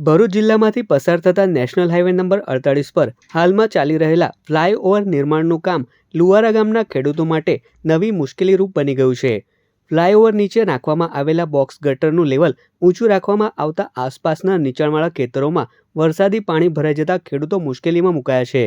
ભરૂચ જિલ્લામાંથી પસાર થતા નેશનલ હાઈવે નંબર અડતાળીસ પર હાલમાં ચાલી રહેલા ફ્લાયઓવર નિર્માણનું કામ લુવારા ગામના ખેડૂતો માટે નવી મુશ્કેલીરૂપ બની ગયું છે. ફ્લાયઓવર નીચે નાખવામાં આવેલા બોક્સ ગટરનું લેવલ ઊંચું રાખવામાં આવતા આસપાસના નીચાણવાળા ખેતરોમાં વરસાદી પાણી ભરાઈ જતા ખેડૂતો મુશ્કેલીમાં મુકાયા છે.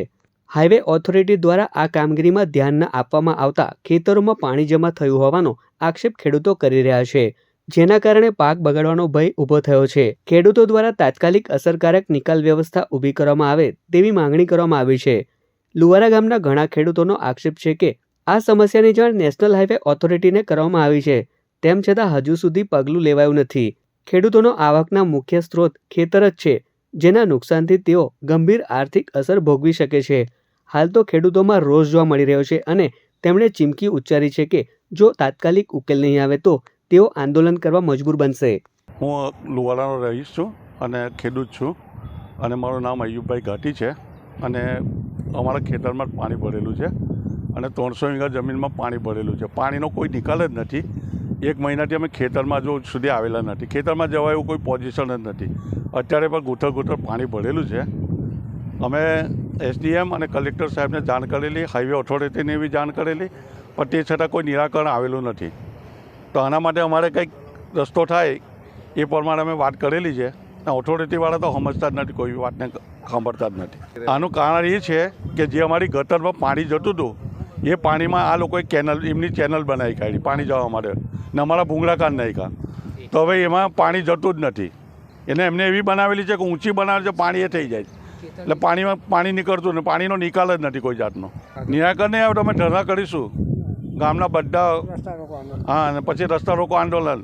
હાઈવે ઓથોરિટી દ્વારા આ કામગીરીમાં ધ્યાન ન આપવામાં આવતા ખેતરોમાં પાણી જમા થયું હોવાનો આક્ષેપ ખેડૂતો કરી રહ્યા છે. જેના કારણે પાક બગાડવાનો ભય ઊભો થયો છે. ખેડૂતો દ્વારા તાત્કાલિક અસરકારક નિકાલ વ્યવસ્થા ઊભી કરવામાં આવે તેવી માંગણી કરવામાં આવી છે. લુવારા ગામના ઘણા ખેડૂતોનો આક્ષેપ છે કે, આ સમસ્યાની જાણ નેશનલ હાઈવે ઓથોરિટીને કરવામાં આવી છે. તેમ છતાં હજુ સુધી પગલું લેવાયું નથી. ખેડૂતોનો આવકના મુખ્ય સ્ત્રોત ખેતર જ છે, જેના નુકસાનથી તેઓ ગંભીર આર્થિક અસર ભોગવી શકે છે. હાલ તો ખેડૂતોમાં રોષ જોવા મળી રહ્યો છે અને તેમણે ચીમકી ઉચ્ચારી છે કે, જો તાત્કાલિક ઉકેલ નહીં આવે તો તેઓ આંદોલન કરવા મજબૂર બનશે. હું લુવાડાનો રહીશ છું અને ખેડૂત છું અને મારું નામ અયુબભાઈ ઘાટી છે અને અમારા ખેતરમાં પાણી ભરેલું છે અને ત્રણસો વીઘા જમીનમાં પાણી ભરેલું છે. પાણીનો કોઈ નિકાલ જ નથી. એક મહિનાથી અમે ખેતરમાં જો સુધી આવેલા નથી. ખેતરમાં જવા એવું કોઈ પોઝિશન જ નથી. અત્યારે પણ ગૂંથળ ગૂંથળ પાણી ભરેલું છે. અમે એસડીએમ અને કલેક્ટર સાહેબને જાણ કરેલી હાઈવે ઓથોરિટીને બી જાણ કરેલી, પણ તે છતાં કોઈ નિરાકરણ આવેલું નથી. તો આના માટે અમારે કંઈક રસ્તો થાય, એ પ્રમાણે અમે વાત કરેલી છે. ઓથોરિટીવાળા તો સમજતા જ નથી, કોઈ વાતને સાંભળતા જ નથી. આનું કારણ એ છે કે જે અમારી ગટરમાં પાણી જતું હતું, એ પાણીમાં આ લોકોએ કેનલ, એમની ચેનલ બનાવી કાઢી પાણી જવા માટે. ને અમારા ભૂંગળા કાઢ નાખ્યા. તો હવે એમાં પાણી જતું જ નથી. એને એમને એવી બનાવેલી છે કે ઊંચી બનાવે છે, પાણી એ થઈ જાય. એટલે પાણીમાં પાણી નીકળતું ને પાણીનો નિકાલ જ નથી કોઈ જાતનો. નિરાકરણ નહીં આવે તો અમે ધરણા કરીશું. ગામના બધા હા અને પછી રસ્તા રોકો આંદોલન.